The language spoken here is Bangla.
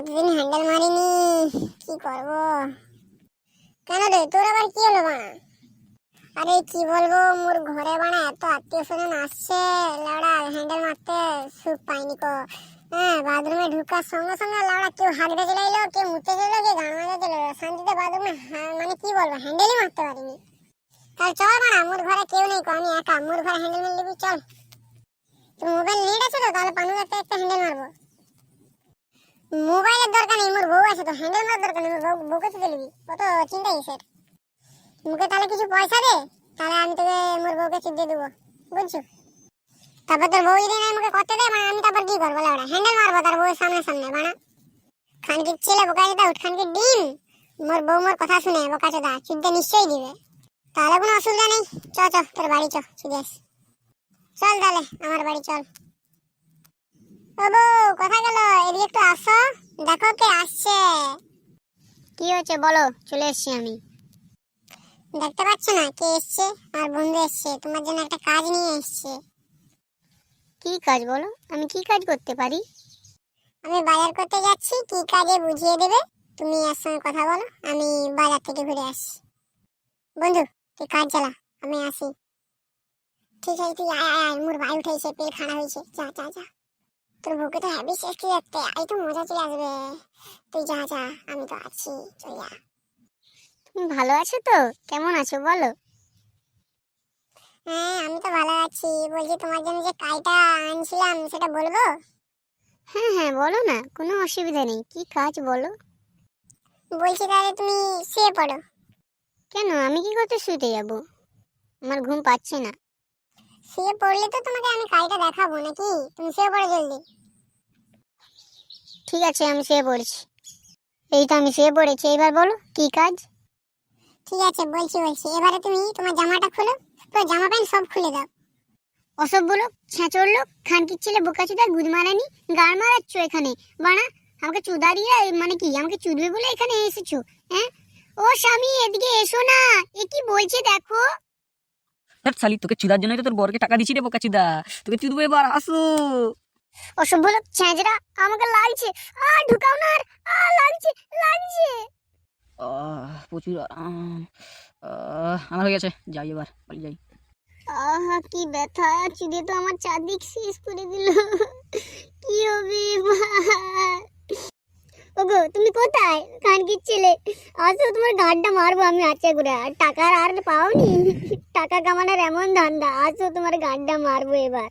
কতদিন হ্যান্ডেল মারিনি? কি করব? কেন রে, তোর আবার কি হলো বানা আরে কি বলব, মোর ঘরে বানা এত আত্মীয় স্বজন আসছে, লাউড়া হ্যান্ডেল মারতে, সুখ পাইনি কো হ্যাঁ বাথরুমে ঢুকার সঙ্গে সঙ্গে লাউড়া কেউ হাঁটতে চলে এলো, কেউ মুতে এলো, কেউ গান মারতে চলে এলো। শান্তিতে বাথরুমে মানে কি বলব হ্যান্ডেলই মারতে পারিনি। তাহলে চল বানা মোর ঘরে কেউ নেই কো আমি একা, মোর ঘরে হ্যান্ডেল মেরে নিবি চল। তোর মোবাইল নেট আছে তো তাহলে পানু একটা একটা হ্যান্ডেল মারবো মোর বউ আছে তো হ্যান্ডেল মারার দরকার নেই, বউ বউকে তো দিবি কত চিন্তা কিসের মুখে তাহলে কিছু পয়সা দে, তাহলে আমি তোকে মোর বউকে দিয়ে দেবো, বুঝছ? তারপর তোর বউ যদি নাই মুখে করতে দে মানে আমি তারপর কি করব লাউড়া হ্যান্ডেল মারবো তার বউয়ের সামনে সামনে বানা। খানকির ছেলে বোকা যেটা উঠ খানকির ডিম। মোর বউ মোর কথা শুনে বোকা চোদা চুদতে নিশ্চয়ই দিবে। তাহলে কোনো অসুবিধা নেই, চ চ, তোর বাড়ি চ চুদেস চল তাহলে, আমার বাড়ি চল। ও বউ, কোথায় গেল? এদিকে একটু আসো। দেখো কে আসছে। কি হচ্ছে বলো চলে এসেছি আমি। দেখতে পাচ্ছ না কে এসছে? আমার বন্ধু এসছে তোমার জন্য একটা কাজ নিয়ে এসছে। কি কাজ বলো? আমি কি কাজ করতে পারি? আমি বাজার করতে যাচ্ছি কি কাজে বুঝিয়ে দেবে? তুমি এর সঙ্গে কথা বলো আমি বাজার থেকে ঘুরে আসছি। বন্ধু তুই কাজ চালা আমি আসি। ঠিক আছে তুই আয় আয় মোর ভাই উঠেছে পেল খানা হয়েছে। যা যা যা। তোর বুকে তো হ্যাভি শেষটি যাচ্ছে এই তো মজা চলে আসবে। তুই যা যা আমি তো আছি চল যা। তুমি ভালো আছো তো? কেমন আছো বলো? হ্যাঁ আমি তো ভালো আছি। বলছি তোমার জন্য যে কাইটা আনছিলাম সেটা বলব? হ্যাঁ হ্যাঁ বলো না কোনো অসুবিধা নেই। কি কাজ বলো? বলছি তাহলে তুমি শুয়ে পড়ো। কেন? আমি কি করতে শুতে যাব? আমার ঘুম পাচ্ছে না। শুয়ে পড়লে তো তোমাকে আমি কাইটা দেখাবো নাকি? তুমি শুয়ে পড়ো জলদি। ঠিক আছে আমি শুয়ে পড়ছি। এই তো আমি শুয়ে পড়েছি এবার বলো কি কাজ? ঠিক আছে বলছি বলছি। এবারে তুমি তোমার জামাটা খুলো পুরো জামা প্যান্ট সব খুলে দাও। অসব বলো ছেঁচড় লোক খানকির ছেলে বোকা চুদা গুদ মারানি গাড় মারাচ্ছ এখানে। বানা আমাকে চুদা দিয়ে মানে কি আমাকে চুদবে বলে এখানে এসেছ হ্যাঁ? ও স্বামী এদিকে এসো না। এ কি বলছে দেখো? ধ্যাৎ শালি তোকে চুদার জন্যই তো তোর বরকে টাকা দিচ্ছি রে বোকা চুদা তোকে চুদবো এবার আসো। অসভ্য লোক ছেঁচড়া আমাকে লাগছে। আ ঢুকাও না আর। আ লাগছে লাগছে। আহ, প্রচুর আরাম। আহ, আমার হয়ে গেছে। যাই এবার বাড়ি যাই। আহা কি ব্যথা চুড়ে তো আমার চারদিক শেষ করে দিল। কি হবে এবার? ওগো, তুমি কোথায়? কানকির ছেলে আসো তোমার গানটা মারবো আমি আচ্ছা করে। আর টাকার আর পাওনি? টাকা কামানোর এমন ধান্দা। আসো তোমার গানটা মারবো এবার।